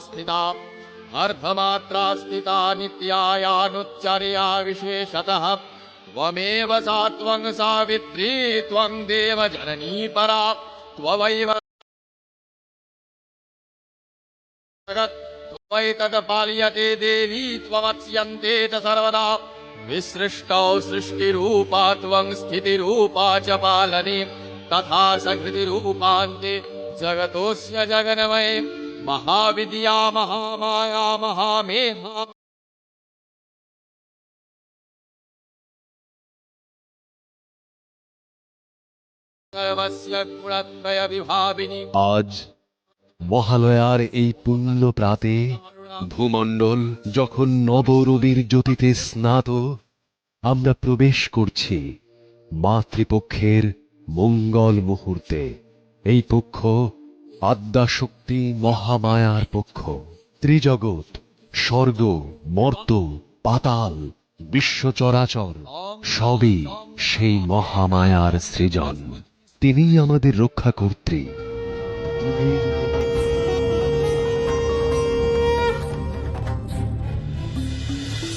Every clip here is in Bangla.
स्थिता अर्भमात्रास्थिता नित्यायानुच्चर्या विश्वे त्वमेव सा त्वं सावित्री त्वं देव जननी परा त्वमैव पाल्यते देवी त्वमत्स्यन्ते च सर्वदा। विसृष्टौ सृष्टिरूपा त्वं स्थितिरूपा च पालने तथा सकृतिरूपान्ते जगतोऽस्य जगन्मये महाविद्या महामाया महामेधा सर्वस्य गुणत्रयविभाविनी আজ মহালয়ার এই পুণ্য প্রাতে ভূমণ্ডল যখন নবরবির জ্যোতিতে স্নাত, আমরা প্রবেশ করছি মাতৃপক্ষের মঙ্গল মুহূর্তে। এই পক্ষ আদ্যাশক্তি মহামায়ার পক্ষ। ত্রিজগৎ, স্বর্গ, মর্ত, পাতাল বিশ্ব চরাচর সবই সেই মহামায়ার সৃজন। তিনি আমাদের রক্ষা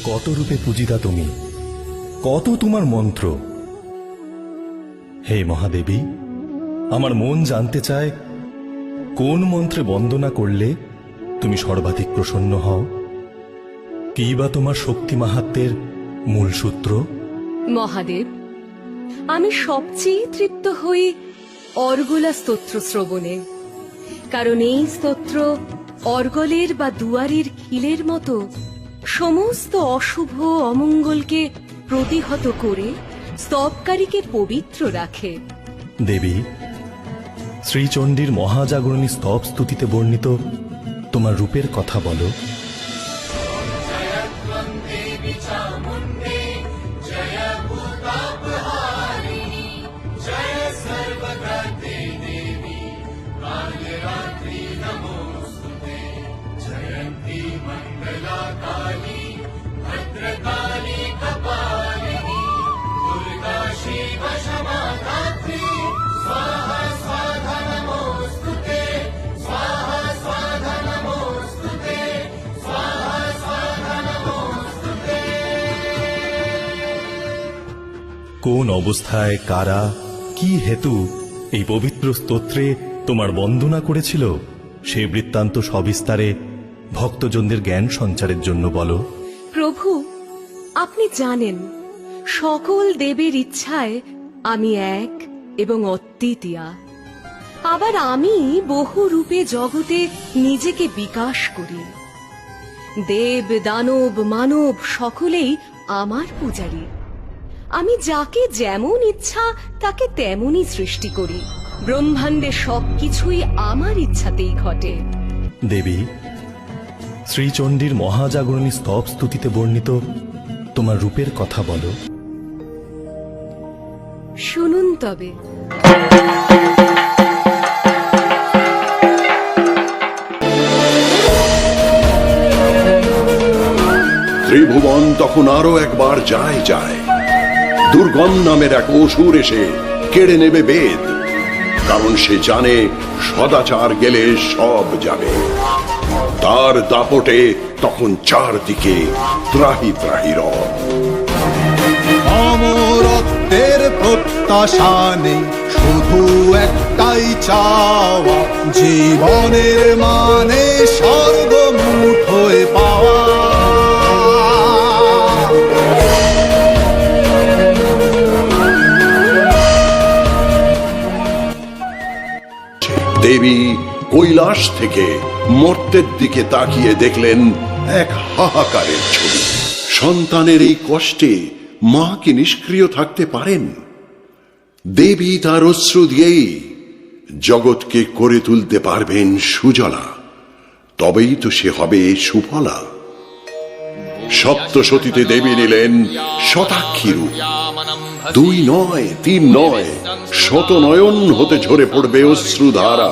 কত রূপে পূজিতা তুমি? কত তোমার মন্ত্র? হে মহাদেবী, আমার মন জানতে চায়, কোন মন্ত্রে বন্দনা করলে তুমি সর্বাধিক প্রসন্ন হও? কি বা তোমার শক্তি মাহাত্মের মূল সূত্র? মহাদেব, আমি সবচেয়ে তৃপ্ত হই অর্গলা স্তোত্র শ্রবণে। কারণ এই স্তোত্র অর্গলের বা দুয়ারের খিলের মতো সমস্ত অশুভ অমঙ্গলকে প্রতিহত করে স্তবকারীকে পবিত্র রাখে। দেবী, শ্রীচণ্ডীর মহাজাগরণী স্তব স্তুতিতে বর্ণিত তোমার রূপের কথা বলো। কোন অবস্থায়, কারা, কি হেতু এই পবিত্র স্তোত্রে তোমার বন্দনা করেছিল? সে বৃত্তান্ত সবিস্তারে ভক্তজনদের জ্ঞান সঞ্চারের জন্য বলো। প্রভু, আপনি জানেন, সকল দেবের ইচ্ছায় আমি এক এবং অদ্বিতীয়া। আবার আমি বহু রূপে জগতে নিজেকে বিকাশ করি। দেব, দানব, মানব সকলেই আমার পূজারী। আমি যাকে যেমন ইচ্ছা তাকে তেমনই সৃষ্টি করি। ব্রহ্মাণ্ডে সবকিছুই আমার ইচ্ছাতেই ঘটে। দেবী শ্রীচণ্ডীর মহাজাগরণী স্তব স্তুতিতে বর্ণিত তোমার রূপের কথা বলো। শুনুন তবে। ত্রিভুবন তখন আরও একবার যায় যায়। দুর্গম নামের এক অসুর এসে কেড়ে নেবে বেদ। কারণ সে জানে সদাচার গেলে সব যাবে। তার দাপটে তখন চারদিকে ত্রাহি ত্রাহি রব। প্রত্যাশা নেই, শুধু একটাই চাওয়া, জীবনের মানে স্বর্গ কৈলাস থেকে মর্তের দিকে তাকিয়ে দেখলেন এক হাহাকারের ছবি। সন্তানের এই কষ্টে মা কি নিষ্ক্রিয় থাকতে পারেন? দেবী তার অশ্রু দিয়েই জগৎকে করে তুলতে পারবেন সুজলা। তবেই তো সে হবে সুফলা। সপ্তসতীতে দেবী নিলেন শতাক্ষী রূপ। দুই নয়, তিন নয় শত নয়ন হতে ঝরে পড়বে অশ্রুধারা।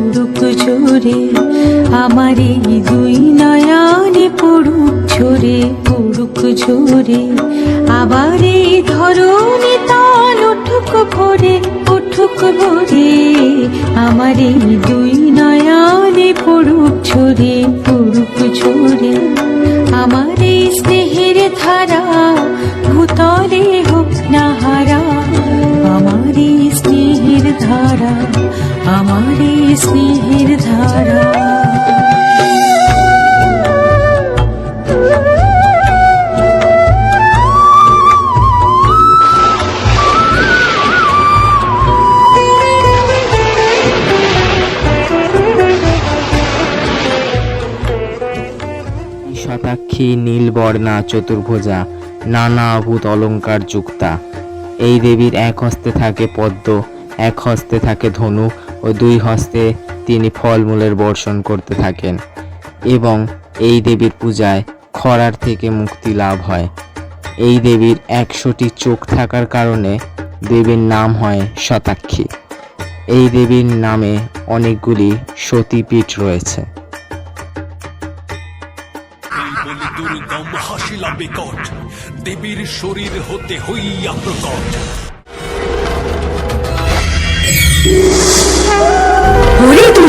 আমার এই দুই নয়নে পড়ুক ঝরে পড়ুক ঝরে আবার এই ধরনে তান উঠুক ভরে উঠুক ভরে। আমার এই দুই নয়নে পড়ুক ঝরে পড়ুক ঝরে আমার এই স্নেহের ধারা ভূতলে হোক না হারা। আমার এই স্নেহের ধারা, আমার এই স্নেহের শতাক্ষী নীলবর্ণা চতুর্ভুজা, নানা অভূত অলঙ্কার যুক্তা। এই দেবীর এক হস্তে থাকে পদ্ম, এক হস্তে থাকে ধনু ও দুই হস্তে তিনি ফলমূলের বর্ষণ করতে থাকেন এবং এই দেবীর পূজায় খরার থেকে মুক্তি লাভ হয়। এই দেবীর একশোটি চোখ থাকার কারণে দেবীর নাম হয় শতাক্ষী। এই দেবীর নামে অনেকগুলি সতীপীঠ রয়েছে। বলি দুর্গম হাসিলা বিকট দেবীর শরীর হতে হইয়া প্রকট। দুর্গম